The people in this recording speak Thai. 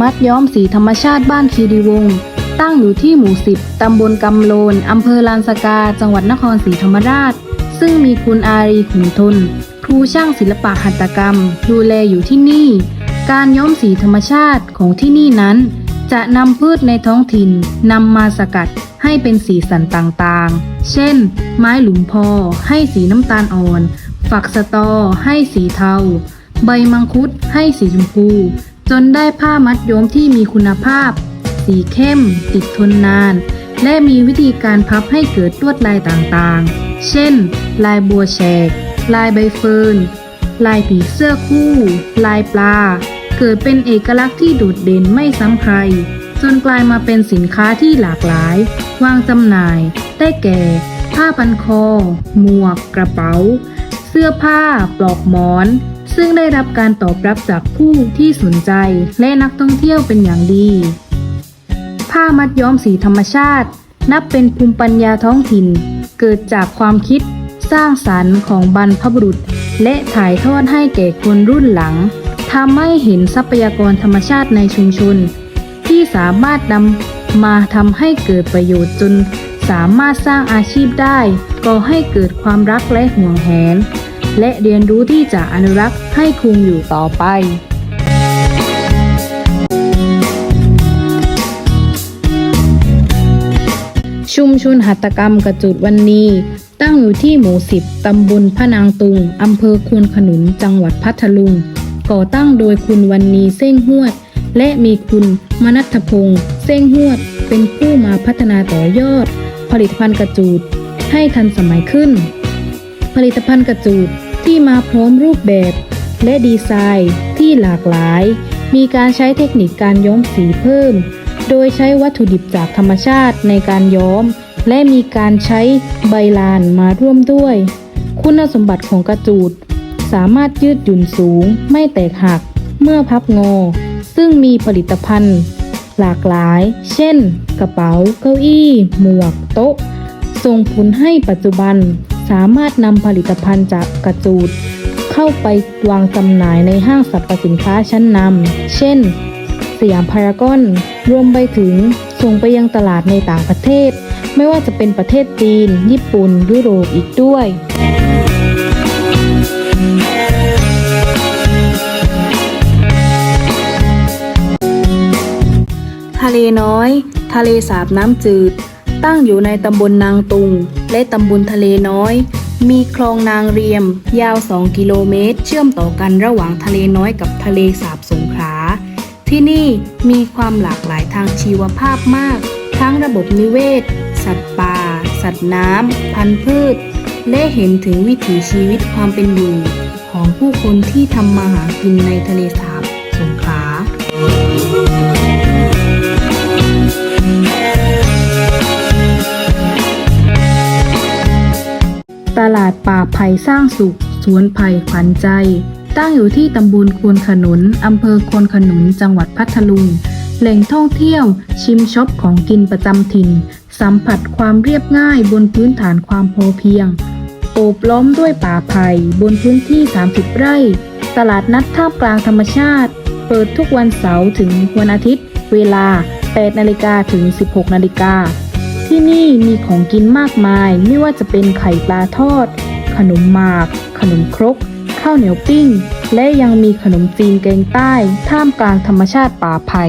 มัดย้อมสีธรรมชาติบ้านคีรีวงศ์ตั้งอยู่ที่หมู่ 10 ตำบลกำโลน อำเภอลานสกา จังหวัดนครศรีธรรมราช ซึ่งมีคุณอารีขุนทน ครูช่างศิลปะหัตถกรรม ดูแลอยู่ที่นี่ การย้อมสีธรรมชาติของที่นี่นั้น จะนำพืชในท้องถิ่นนำมาสกัดให้เป็นสีสันต่างๆ เช่น ไม้หลุมพอให้สีน้ำตาลอ่อน ฝักสะตอให้สีเทา ใบมังคุดให้สีชมพู จนได้ผ้ามัดย้อมที่มีคุณภาพ สีเข้ม ติดทนนาน และมีวิธีการพับให้เกิดลวดลายต่างๆ เช่น ลายบัวแฉก ลายใบเฟิร์น ลายผีเสื้อคู่ ลายปลา เกิดเป็นเอกลักษณ์ที่โดดเด่นไม่ซ้ำใคร จนกลายมาเป็นสินค้าที่หลากหลาย วางจำหน่าย ได้แก่ ผ้าพันคอ หมวก กระเป๋า เสื้อผ้า ปลอกหมอน ซึ่งได้รับการตอบรับจากผู้ที่สนใจและนักท่องเที่ยวเป็นอย่างดี ผ้ามัดย้อมสีธรรมชาติ นับเป็นภูมิปัญญาท้องถิ่น เกิดจากความคิดสร้างสรรค์ของบรรพบุรุษ และถ่ายทอดให้แก่คนรุ่นหลังทำให้เห็นทรัพยากรธรรมชาติในชุมชน ที่สามารถนำมาทำให้เกิดประโยชน์จนสามารถสร้างอาชีพได้ก่อให้เกิดความรักและห่วงแหน และเรียนรู้ที่จะอนุรักษ์ให้คงอยู่ต่อไปชุมชนหัตถกรรมกระจุดวันนี้ ตั้งอยู่ที่หมู่สิบตำบลพะนางตุง อำเภอควนขนุน จังหวัดพัทลุง ก่อตั้งโดยคุณวันนีเส้งหวด และมีคุณมนัทพงษ์เส้งหวด เป็นผู้มาพัฒนาต่อยอด ผลิตภัณฑ์กระจูดให้ทันสมัยขึ้น ผลิตภัณฑ์กระจูด ที่มาพร้อมรูปแบบ และดีไซน์ที่หลากหลาย มีการใช้เทคนิคการย้อมสีเพิ่ม โดยใช้วัตถุดิบจากธรรมชาติในการย้อม และมีการใช้ใบลานมาร่วมด้วย คุณสมบัติของกระจูด สามารถยืดหยุ่นสูง ไม่แตกหัก เมื่อพับงอ ซึ่งมีผลิตภัณฑ์ หลากหลาย เช่น กระเป๋า เก้าอี้ หมวก โต๊ะส่งผลให้ปัจจุบัน สามารถนำผลิตภัณฑ์จากกระจูด เข้าไปวางจำหน่ายในห้างสรรพสินค้าชั้นนำ เช่น สยามพารากอน รวมไปถึงส่งไปยังตลาดในต่างประเทศ ไม่ว่าจะเป็นประเทศจีน ญี่ปุ่น ยุโรปอีกด้วยทะเลน้อย ทะเลสาบน้ำจืด ตั้งอยู่ในตำบลนางตุง และตำบลทะเลน้อย มีคลองนางเรียม ยาว 2 กิโลเมตร เชื่อมต่อกันระหว่างทะเลน้อยกับทะเลสาบสงขลา ที่นี่มีความหลากหลายทางชีวภาพมาก ทั้งระบบนิเวศ สัตว์ป่า สัตว์น้ำ พันธุ์พืช และเห็นถึงวิถีชีวิตความเป็นอยู่ ของผู้คนที่ทำมาหากินในทะเลสาบ ป่าไผ่สร้างสุข สวนไผ่ขวัญใจ ตั้งอยู่ที่ตำบลควนขนุนอำเภอควนขนุนจังหวัดพัทลุง แหล่งท่องเที่ยว ชิมช็อปของกินประจำถิ่น สัมผัสความเรียบง่ายบนพื้นฐานความพอเพียง โอบล้อมด้วยป่าไผ่บนพื้นที่ 30 ไร่ ตลาดนัดท่ามกลางธรรมชาติ เปิดทุกวันเสาร์ถึงวันอาทิตย์ เวลา 8นาฬิกาถึง 16นาฬิกาที่นี่มีของกินมากมายไม่ว่าจะเป็นไข่ปลาทอด ขนมหมาก ขนมครก ข้าวเหนียวปิ้ง และยังมีขนมจีนแกงใต้ ท่ามกลางธรรมชาติป่าไผ่